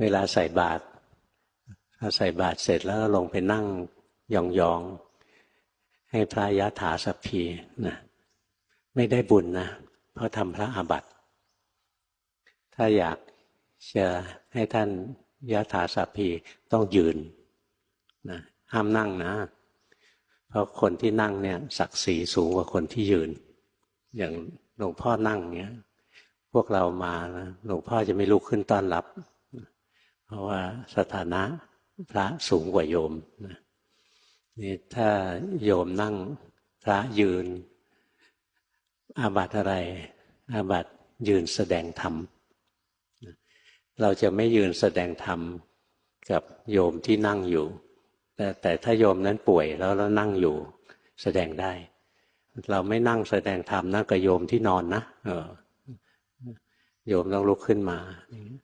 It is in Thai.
เวลาใส่บาตรพอใส่บาตรเสร็จแล้วลงไปนั่งยองๆ ให้พระยะถาสัพพีนะไม่ได้บุญนะ เพราะทำพระอาบัติถ้าอยากจะให้ท่านยะถาสัพพีต้องยืนนะห้ามนั่งนะ เพราะคนที่นั่งเนี่ยศักดิ์ศรีสูงกว่าคนที่ยืน อย่างหลวงพ่อนั่งเนี้ย พวกเรามานะหลวงพ่อจะไม่ลุกขึ้นต้อนรับ เพราะว่าสถานะพระสูงกว่าโยมนะนี่ถ้าโยมนั่งพระยืน อาบัตอะไร อาบัตยืนแสดงธรรมเราจะไม่ยืนแสดงธรรมกับโยมที่นั่งอยู่ แต่แต่ถ้าโยมนั้นป่วยแล้วเรานั่งอยู่แสดงได้ เราไม่นั่งแสดงธรรมนะกับโยมที่นอนนะเออโยมต้องลุกขึ้นมาอย่างนี้